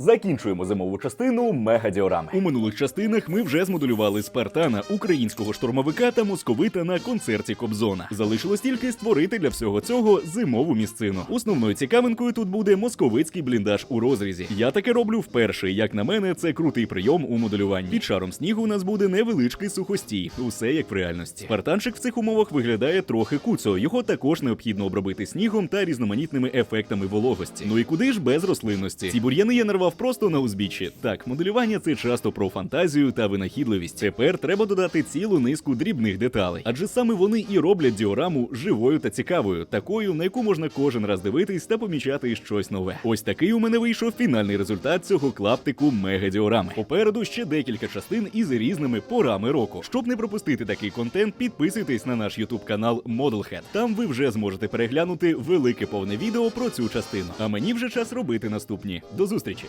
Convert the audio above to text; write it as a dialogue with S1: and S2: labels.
S1: Закінчуємо зимову частину мегадіорами.
S2: У минулих частинах ми вже змоделювали Спартана, українського штурмовика та московита на концерті Кобзона. Залишилось тільки створити для всього цього зимову місцину. Основною цікавинкою тут буде московицький бліндаж у розрізі. Я таке роблю вперше. Як на мене, це крутий прийом у моделюванні. Під шаром снігу у нас буде невеличкий сухостій. Усе як в реальності. Спартанчик в цих умовах виглядає трохи куцо. Його також необхідно обробити снігом та різноманітними ефектами вологості. Ну і куди ж без рослинності? Ці бур'яни я нарвав просто на узбіччі. Так, моделювання це часто про фантазію та винахідливість. Тепер треба додати цілу низку дрібних деталей, адже саме вони і роблять діораму живою та цікавою, такою, на яку можна кожен раз дивитись та помічати щось нове. Ось такий у мене вийшов фінальний результат цього клаптику мегадіорами. Попереду ще декілька частин із різними порами року. Щоб не пропустити такий контент, підписуйтесь на наш ютуб канал Modelhead. Там ви вже зможете переглянути велике повне відео про цю частину. А мені вже час робити наступні. До зустрічі!